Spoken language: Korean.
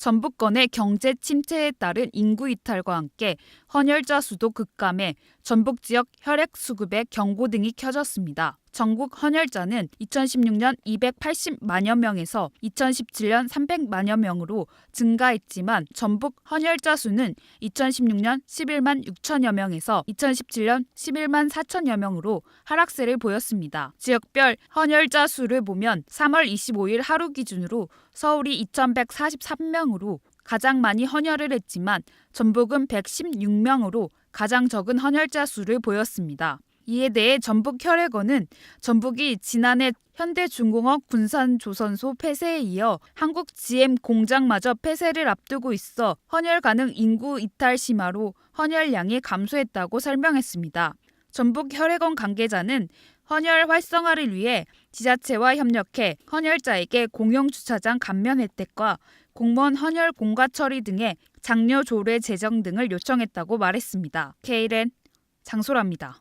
전북권의 경제 침체에 따른 인구 이탈과 함께 헌혈자 수도 급감해 전북 지역 혈액 수급에 경고 등이 켜졌습니다. 전국 헌혈자는 2016년 280만여 명에서 2017년 300만여 명으로 증가했지만 전북 헌혈자 수는 2016년 11만 6천여 명에서 2017년 11만 4천여 명으로 하락세를 보였습니다. 지역별 헌혈자 수를 보면 3월 25일 하루 기준으로 서울이 2,143명으로 가장 많이 헌혈을 했지만 전북은 116명으로 가장 적은 헌혈자 수를 보였습니다. 이에 대해 전북혈액원은 전북이 지난해 현대중공업 군산조선소 폐쇄에 이어 한국 GM 공장마저 폐쇄를 앞두고 있어 헌혈 가능 인구 이탈 심화로 헌혈량이 감소했다고 설명했습니다. 전북혈액원 관계자는 헌혈 활성화를 위해 지자체와 협력해 헌혈자에게 공용 주차장 감면 혜택과 공무원 헌혈 공과 처리 등의 장려 조례 제정 등을 요청했다고 말했습니다. KLN 장소랍니다.